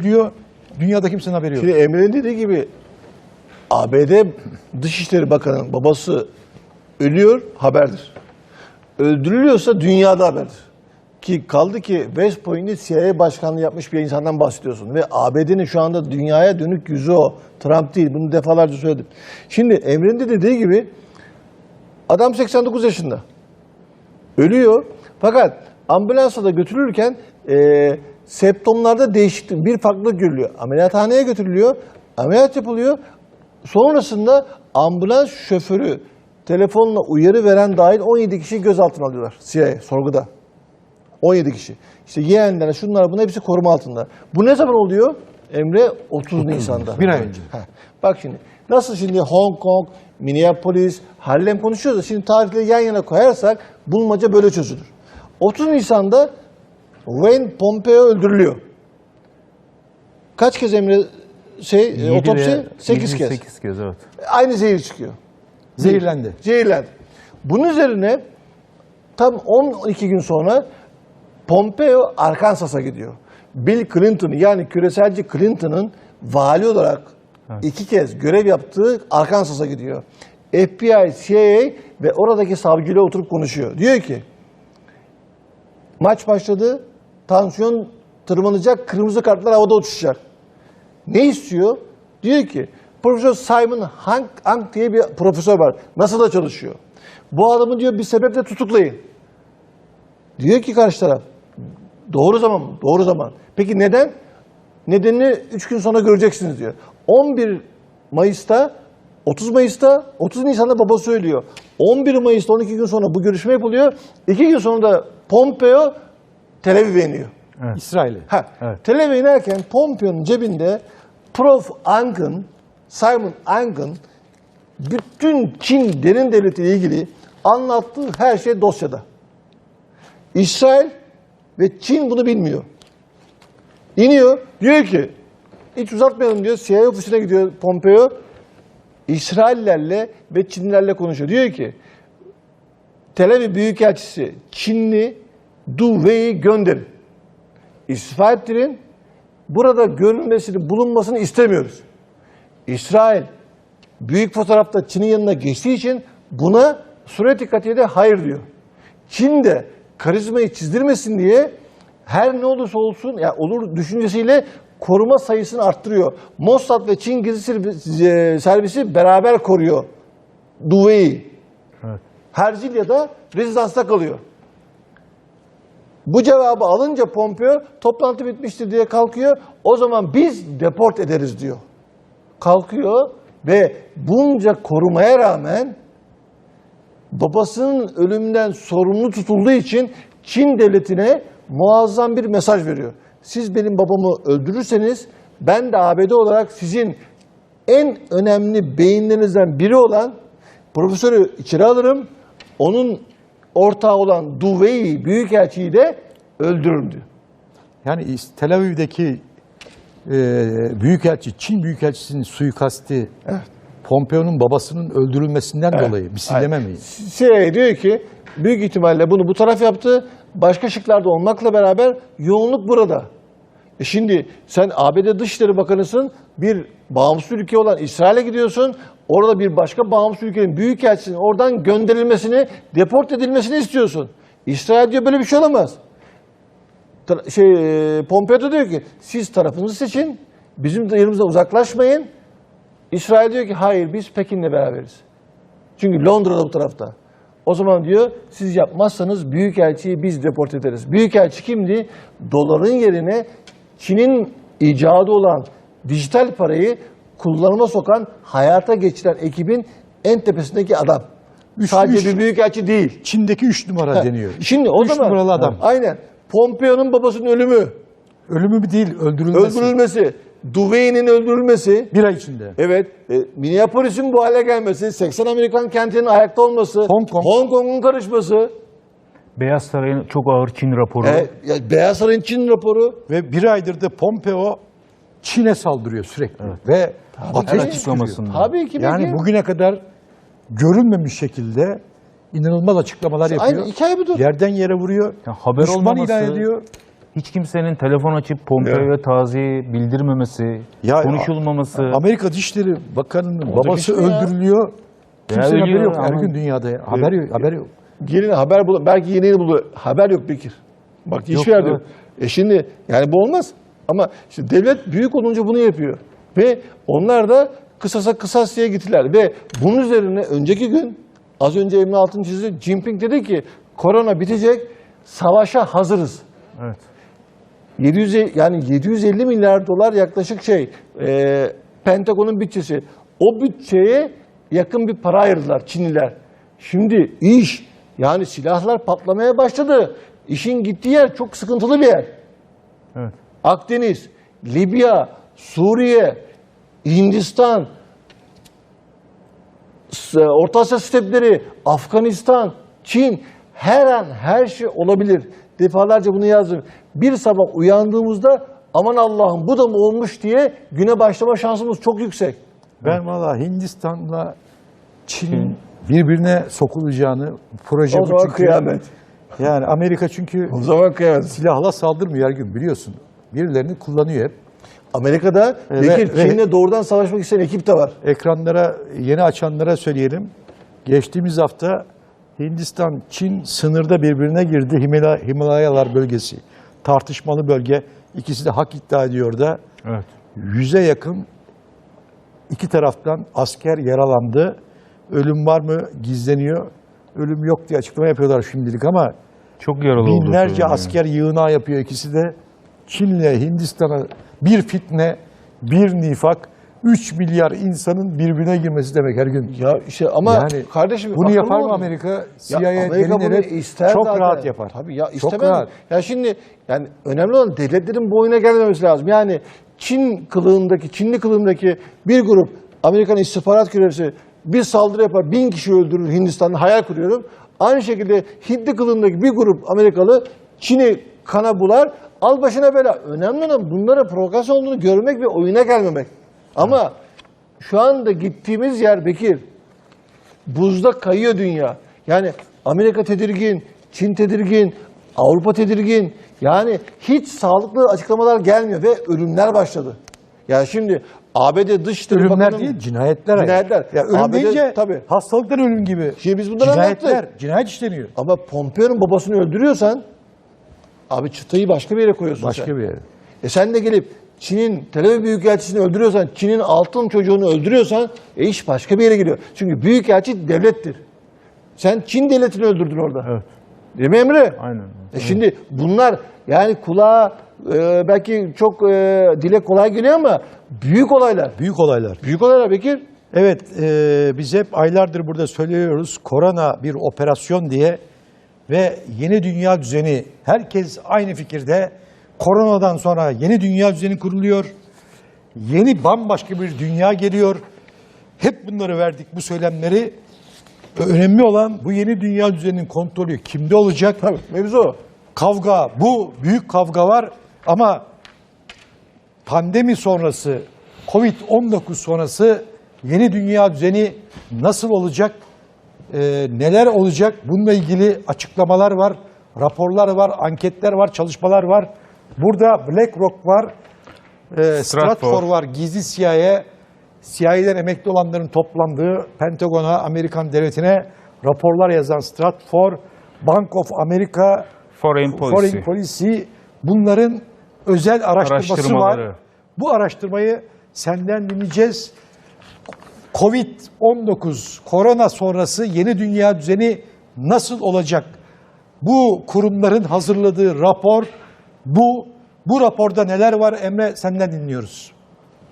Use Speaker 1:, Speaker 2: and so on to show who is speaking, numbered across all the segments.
Speaker 1: üretiliyor. Dünyada kimsenin haberi yok.
Speaker 2: Şimdi Emre'nin dediği gibi ABD Dışişleri Bakanı'nın babası ölüyor haberdir. Öldürülüyorsa dünyada haberdir. Ki kaldı ki West Point'in CIA başkanlığı yapmış bir insandan bahsediyorsun. Ve ABD'nin şu anda dünyaya dönük yüzü o. Trump değil. Bunu defalarca söyledim. Şimdi Emre'nin de dediği gibi adam 89 yaşında. Ölüyor. Fakat ambulansa da götürülürken e, septomlarda değişiklik, bir farklılık görülüyor. Ameliyathaneye götürülüyor. Ameliyat yapılıyor. Sonrasında ambulans şoförü telefonla uyarı veren dahil 17 kişi gözaltına alıyorlar CIA sorguda. 17 kişi. İşte yeğenler, şunlar bunlar hepsi koruma altında. Bu ne zaman oluyor? Emre 30 Nisan'da.
Speaker 1: Bir ay önce.
Speaker 2: Heh. Bak şimdi nasıl şimdi Hong Kong, Minneapolis, Harlem konuşuyoruz da şimdi tarihleri yan yana koyarsak bulmaca böyle çözülür. 30 Nisan'da Wayne Pompeo öldürülüyor. Kaç kez Emre şey e,
Speaker 3: Yedi
Speaker 2: otopsi?
Speaker 3: veya
Speaker 2: 8 kez.
Speaker 3: 8 kez evet.
Speaker 2: Aynı zehir çıkıyor.
Speaker 1: Zehirlendi.
Speaker 2: Zehirlendi. Bunun üzerine tam 12 gün sonra Pompeo Arkansas'a gidiyor. Bill Clinton yani küreselci Clinton'ın vali olarak iki kez görev yaptığı Arkansas'a gidiyor. FBI, CIA ve oradaki savcıyla oturup konuşuyor. Diyor ki maç başladı, tansiyon tırmanacak, kırmızı kartlar havada uçuşacak. Ne istiyor? Diyor ki Profesör Simon Hank, Hank diye bir profesör var. NASA'da çalışıyor. Bu adamı diyor bir sebeple tutuklayın. Diyor ki karşı taraf doğru zaman mı? Doğru zaman. Peki neden? Nedenini 3 gün sonra göreceksiniz diyor. 11 Mayıs'ta 30 Mayıs'ta 30 Nisan'da baba söylüyor. 11 Mayıs'ta 12 gün sonra bu görüşme yapılıyor. 2 gün sonra da Pompeo Tel Aviv'e iniyor.
Speaker 1: İsrail'e.
Speaker 2: Ha,
Speaker 3: Evet.
Speaker 2: Tel Aviv'e inerken Pompeo'nun cebinde Prof. Ang'ın, Simon Ang'ın bütün Çin derin devletiyle ilgili anlattığı her şey dosyada. İsrail ve Çin bunu bilmiyor. İniyor, diyor ki hiç uzatmayalım diyor, CIA ofisine gidiyor Pompeo. İsraillerle ve Çinlilerle konuşuyor. Diyor ki Tel Aviv Büyükelçisi Çinli Du Wei'yi gönderin istifa ettirin. Burada görülmesini, bulunmasını istemiyoruz. İsrail büyük fotoğrafta Çin'in yanına geçtiği için buna suret dikkatiyle de hayır diyor. Çin de karizmayı çizdirmesin diye her ne olursa olsun ya olur düşüncesiyle koruma sayısını arttırıyor. Mossad ve Çin gizli e, servisi beraber koruyor Duvey'i.
Speaker 3: Evet.
Speaker 2: Hercilya'da rezidansta kalıyor. Bu cevabı alınca Pompeo toplantı bitmiştir diye kalkıyor. O zaman biz deport ederiz diyor. Kalkıyor ve bunca korumaya rağmen babasının ölümünden sorumlu tutulduğu için Çin devletine muazzam bir mesaj veriyor. Siz benim babamı öldürürseniz ben de ABD olarak sizin en önemli beyinlerinizden biri olan profesörü içeri alırım. Onun ortağı olan Duvey'i, büyükelçiyi de öldürürüm diyor.
Speaker 1: Yani Tel Aviv'deki e, büyükelçi, Çin büyükelçisinin suikasti Pompeo'nun babasının öldürülmesinden dolayı misilleme mi?
Speaker 2: CIA diyor ki büyük ihtimalle bunu bu taraf yaptı. Başka şıklarda olmakla beraber yoğunluk burada. E şimdi sen ABD Dışişleri Bakanısın, bir bağımsız ülke olan İsrail'e gidiyorsun. Orada bir başka bağımsız ülkenin büyükelçisinin oradan gönderilmesini, deport edilmesini istiyorsun. İsrail diyor böyle bir şey olamaz. Tra- Şey, e, Pompeo diyor ki siz tarafınızı seçin, bizim de yanımızdan uzaklaşmayın. İsrail diyor ki hayır biz Pekin'le beraberiz. Çünkü Londra'da bu tarafta. O zaman diyor siz yapmazsanız Büyükelçiyi biz deport ederiz. Büyükelçi kimdi? Doların yerine Çin'in icadı olan dijital parayı kullanıma sokan, hayata geçiren ekibin en tepesindeki adam.
Speaker 1: Üç-
Speaker 2: Sadece
Speaker 1: üç-
Speaker 2: bir büyükelçi değil.
Speaker 1: Çin'deki üç numara
Speaker 2: Ha,
Speaker 1: deniyor.
Speaker 2: Şimdi o
Speaker 1: üç
Speaker 2: zaman
Speaker 1: numaralı adam.
Speaker 2: aynen Pompeo'nun babasının ölümü,
Speaker 1: Ölümü mü değil, öldürülmesi.
Speaker 2: öldürülmesi, Duvey'nin öldürülmesi,
Speaker 1: Bir ay içinde.
Speaker 2: Evet, e, Minneapolis'in bu hale gelmesi, 80 Amerikan kentinin ayakta olması,
Speaker 1: Hong Kong.
Speaker 2: Hong Kong'un karışması,
Speaker 3: Beyaz Saray'ın çok ağır Çin raporu.
Speaker 2: e, ya Beyaz Saray'ın Çin raporu.
Speaker 1: Ve bir aydır da Pompeo Çin'e saldırıyor sürekli. Ve
Speaker 3: Her
Speaker 1: ateş püskürüyor.
Speaker 3: açıklamasında.
Speaker 2: Tabii ki
Speaker 1: Yani
Speaker 2: peki.
Speaker 1: bugüne kadar görülmemiş şekilde inanılmaz açıklamalar yapıyor.
Speaker 2: Aynı hikaye budur.
Speaker 1: Yerden yere vuruyor.
Speaker 3: Ya haber
Speaker 1: düşman
Speaker 3: olmaması-
Speaker 1: ilan ediyor.
Speaker 3: hiç kimsenin telefon açıp Pompeo'ya taziye bildirmemesi,
Speaker 1: Ya,
Speaker 3: konuşulmaması.
Speaker 1: Amerika Dışişleri Bakanı'nın babası
Speaker 2: iş mi ya?
Speaker 1: öldürülüyor. Kimsenin haberi yok. Her
Speaker 3: ama-
Speaker 1: gün dünyada ya. haber yok. Haber yok.
Speaker 2: Gelin haber bul belki yeni yeni buluyor. Haber yok Bekir. Bak hiç
Speaker 3: Yok,
Speaker 2: verdi
Speaker 3: evet.
Speaker 2: yok. E şimdi yani bu olmaz. Ama işte devlet büyük olunca bunu yapıyor. Ve onlar da kısasa kısas diye gittiler. Ve bunun üzerine önceki gün az önce Emre Altın çizdi. Jinping dedi ki korona bitecek savaşa hazırız.
Speaker 3: Evet.
Speaker 2: 700 yani 750 milyar dolar yaklaşık şey e, Pentagon'un bütçesi. O bütçeye yakın bir para ayırdılar Çinliler. Şimdi iş yani silahlar patlamaya başladı. İşin gittiği yer çok sıkıntılı bir yer.
Speaker 3: Evet.
Speaker 2: Akdeniz, Libya, Suriye, Hindistan, Orta Asya stepleri, Afganistan, Çin her an her şey olabilir. Defalarca bunu yazdım. Bir sabah uyandığımızda aman Allah'ım bu da mı olmuş diye güne başlama şansımız çok yüksek.
Speaker 1: Ben valla Hindistan'la Çin'in birbirine sokulacağını proje
Speaker 2: O
Speaker 1: bu
Speaker 2: zaman
Speaker 1: çünkü.
Speaker 2: kıyamet.
Speaker 1: Yani Amerika çünkü
Speaker 2: O zaman kıyamet.
Speaker 1: silahla saldırmıyor her gün biliyorsun. Birilerini kullanıyor hep.
Speaker 2: Amerika'da
Speaker 1: Ve-
Speaker 2: Bekir, Çin'le doğrudan savaşmak isteyen ekip de var.
Speaker 1: Ekranlara yeni açanlara söyleyelim. Geçtiğimiz hafta Hindistan, Çin sınırda birbirine girdi. Himala, Himalayalar bölgesi. Tartışmalı bölge. İkisi de hak iddia ediyor da.
Speaker 3: Evet.
Speaker 1: Yüze yakın iki taraftan asker yaralandı. Ölüm var mı gizleniyor. Ölüm yok diye açıklama yapıyorlar şimdilik ama
Speaker 3: Çok yaralı oldu.
Speaker 1: binlerce asker yığınağı yapıyor ikisi de. Çin'le Hindistan'a bir fitne, bir nifak, 3 milyar insanın birbirine girmesi demek her gün.
Speaker 2: Ya işte ama
Speaker 1: Yani
Speaker 2: kardeşim
Speaker 1: Bunu yapar mı. Amerika?
Speaker 2: Ya
Speaker 1: CIA
Speaker 2: Amerika bunu ister
Speaker 1: çok
Speaker 2: zaten.
Speaker 1: rahat yapar.
Speaker 2: Tabii ya
Speaker 1: çok
Speaker 2: istemez.
Speaker 1: rahat.
Speaker 2: Ya şimdi yani önemli olan devletlerin bu oyuna gelmemesi lazım. Yani Çin kılığındaki, Çinli kılığındaki bir grup Amerikan istihbarat görevlisi bir saldırı yapar, bin kişi öldürür Hindistan'da hayal kuruyorum. Aynı şekilde Hintli kılığındaki bir grup Amerikalı Çin'i kana bular, al başına bela. Önemli olan bunlara provokasyon olduğunu görmek ve oyuna gelmemek. Ama şu anda gittiğimiz yer Bekir, buzda kayıyor dünya. Yani Amerika tedirgin, Çin tedirgin, Avrupa tedirgin. Yani hiç sağlıklı açıklamalar gelmiyor ve ölümler başladı. Ya şimdi ABD Dışişleri
Speaker 1: Ölümler
Speaker 2: Bakanı-
Speaker 1: değil, cinayetler.
Speaker 2: Cinayetler.
Speaker 1: Ya ölüm
Speaker 2: ABD
Speaker 1: deyince
Speaker 2: tabii.
Speaker 1: hastalıktan ölüm gibi.
Speaker 2: Şimdi biz bunları
Speaker 1: cinayetler,
Speaker 2: anlattık.
Speaker 1: cinayet işleniyor.
Speaker 2: Ama Pompeo'nun babasını öldürüyorsan abi çıtayı başka bir yere koyuyorsun
Speaker 1: Başka
Speaker 2: sen.
Speaker 1: bir yere.
Speaker 2: E sen de gelip Çin'in Tel Aviv Büyükelçisini öldürüyorsan, Çin'in altın çocuğunu öldürüyorsan e iş başka bir yere gidiyor. Çünkü Büyükelçi devlettir. Sen Çin devletini öldürdün orada.
Speaker 3: Evet.
Speaker 2: Değil mi Emre?
Speaker 3: Aynen.
Speaker 2: E şimdi bunlar yani kulağa e, belki çok e, dile kolay geliyor ama büyük olaylar.
Speaker 1: Büyük olaylar.
Speaker 2: Büyük olaylar Bekir.
Speaker 1: Evet, e, biz hep aylardır burada söylüyoruz. Korona bir operasyon diye ve yeni dünya düzeni. Herkes aynı fikirde. Koronadan sonra yeni dünya düzeni kuruluyor. Yeni bambaşka bir dünya geliyor. Hep bunları verdik, bu söylemleri. Önemli olan bu yeni dünya düzeninin kontrolü kimde olacak?
Speaker 2: Tabii mevzu
Speaker 1: kavga, bu büyük kavga var ama pandemi sonrası, Covid-19 sonrası yeni dünya düzeni nasıl olacak, Ee, neler olacak bununla ilgili açıklamalar var, raporlar var, anketler var, çalışmalar var. Burada BlackRock var, e, Stratfor var, gizli CIA, CIA'den emekli olanların toplandığı Pentagon'a, Amerikan devletine raporlar yazan Stratfor, Bank of America,
Speaker 3: Foreign policy.
Speaker 1: Foreign Policy bunların özel araştırması var. Bu araştırmayı senden dinleyeceğiz. Covid-19 korona sonrası yeni dünya düzeni nasıl olacak? Bu kurumların hazırladığı rapor bu. Bu raporda neler var Emre senden dinliyoruz.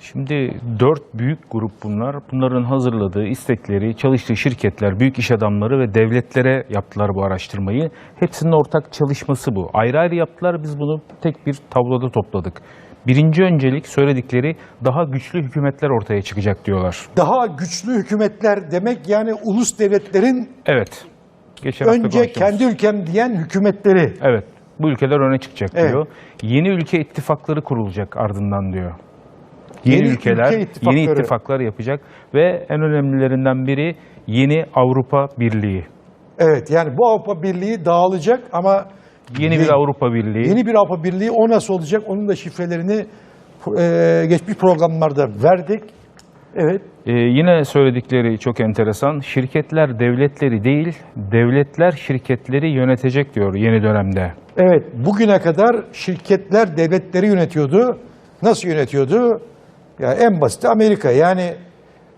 Speaker 3: Şimdi dört büyük grup bunlar. Bunların hazırladığı istekleri, çalıştığı şirketler, büyük iş adamları ve devletlere yaptılar bu araştırmayı. Hepsinin ortak çalışması bu. Ayrı ayrı yaptılar, biz bunu tek bir tabloda topladık. Birinci öncelik söyledikleri daha güçlü hükümetler ortaya çıkacak diyorlar.
Speaker 1: Daha güçlü hükümetler demek yani ulus devletlerin
Speaker 3: Evet. Geçen hafta
Speaker 1: önce
Speaker 3: konuştuğumuz.
Speaker 1: kendi ülkem diyen hükümetleri.
Speaker 3: Evet. Bu ülkeler öne çıkacak
Speaker 1: Evet.
Speaker 3: diyor. Yeni ülke ittifakları kurulacak ardından diyor. Yeni,
Speaker 1: Yeni
Speaker 3: ülkeler,
Speaker 1: ülke ittifakları.
Speaker 3: yeni ittifaklar yapacak ve en önemlilerinden biri yeni Avrupa Birliği.
Speaker 1: Evet yani bu Avrupa Birliği dağılacak ama
Speaker 3: Yeni bir Avrupa Birliği.
Speaker 1: Yeni bir Avrupa Birliği o nasıl olacak? Onun da şifrelerini e, geçmiş programlarda verdik. Evet.
Speaker 3: Ee, yine söyledikleri çok enteresan. Şirketler devletleri değil, devletler şirketleri yönetecek diyor yeni dönemde.
Speaker 1: Evet, bugüne kadar şirketler devletleri yönetiyordu. Nasıl yönetiyordu? Yani en basit Amerika. Yani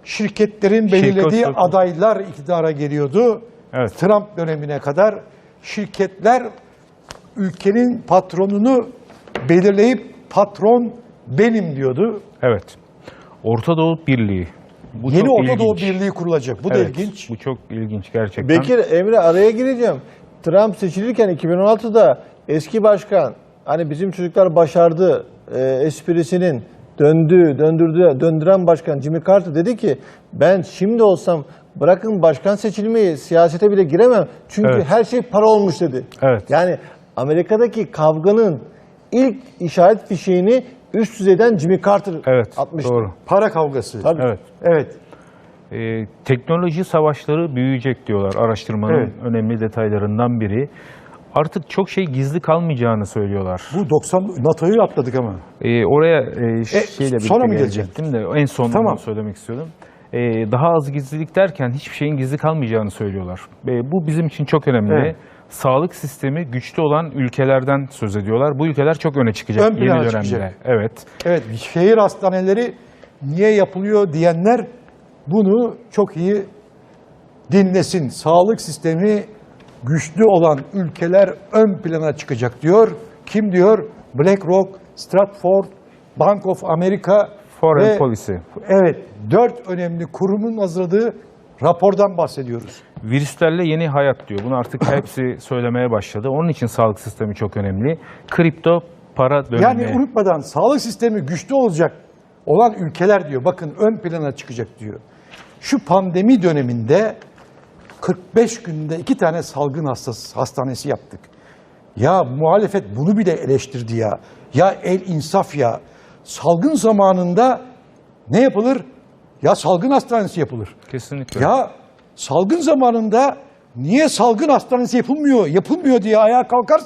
Speaker 1: şirketlerin belirlediği
Speaker 3: Şirket-
Speaker 1: adaylar iktidara geliyordu.
Speaker 3: Evet.
Speaker 1: Trump dönemine kadar şirketler ülkenin patronunu belirleyip patron benim diyordu.
Speaker 3: Evet. Orta Doğu Birliği. Bu
Speaker 1: Yeni Orta Doğu
Speaker 3: ilginç.
Speaker 1: Birliği kurulacak. Bu da
Speaker 3: Evet,
Speaker 1: ilginç.
Speaker 3: Bu çok ilginç gerçekten.
Speaker 2: Bekir Emre araya gireceğim. Trump seçilirken 2016'da eski başkan hani bizim çocuklar başardı e, esprisinin döndüğü, döndürdüğü, döndüren başkan Jimmy Carter dedi ki ben şimdi olsam bırakın başkan seçilmeyi siyasete bile giremem. Çünkü
Speaker 3: Evet.
Speaker 2: her şey para olmuş dedi.
Speaker 3: Evet.
Speaker 2: Yani Amerika'daki kavganın ilk işaret fişeğini üst düzeyden Jimmy Carter
Speaker 3: Evet,
Speaker 2: atmıştı.
Speaker 3: doğru.
Speaker 1: Para kavgası.
Speaker 2: Tabii.
Speaker 3: Evet.
Speaker 1: Evet.
Speaker 3: Ee, teknoloji savaşları büyüyecek diyorlar araştırmanın
Speaker 1: Evet.
Speaker 3: önemli detaylarından biri. Artık çok şey gizli kalmayacağını söylüyorlar.
Speaker 1: Bu 90 NATO'yu atladık ama.
Speaker 3: Ee, oraya e, şeyle birlikte
Speaker 1: sonra mı
Speaker 3: gelecektim de en son
Speaker 1: Tamam.
Speaker 3: söylemek istiyordum. Ee, daha az gizlilik derken hiçbir şeyin gizli kalmayacağını söylüyorlar. Ee, bu bizim için çok önemli.
Speaker 1: Evet.
Speaker 3: Sağlık sistemi güçlü olan ülkelerden söz ediyorlar. Bu ülkeler çok öne çıkacak
Speaker 1: Ön
Speaker 3: yeni dönemde.
Speaker 1: çıkacak.
Speaker 3: Evet.
Speaker 1: Evet, şehir hastaneleri niye yapılıyor diyenler bunu çok iyi dinlesin. Sağlık sistemi güçlü olan ülkeler ön plana çıkacak diyor. Kim diyor? BlackRock, Stratford, Bank of America
Speaker 3: Foreign
Speaker 1: ve-
Speaker 3: policy.
Speaker 1: Evet, dört önemli kurumun hazırladığı rapordan bahsediyoruz.
Speaker 3: Virüslerle yeni hayat diyor. Bunu artık hepsi söylemeye başladı. Onun için sağlık sistemi çok önemli. Kripto para dönemi.
Speaker 1: Yani unutmadan sağlık sistemi güçlü olacak olan ülkeler diyor. Bakın ön plana çıkacak diyor. Şu pandemi döneminde 45 günde iki tane salgın hastası, hastanesi yaptık. Ya muhalefet bunu bile eleştirdi ya. Ya el insaf ya. Salgın zamanında ne yapılır? Ya salgın hastanesi yapılır.
Speaker 3: Kesinlikle.
Speaker 1: Ya salgın zamanında niye salgın hastanesi yapılmıyor? Yapılmıyor diye ayağa kalkar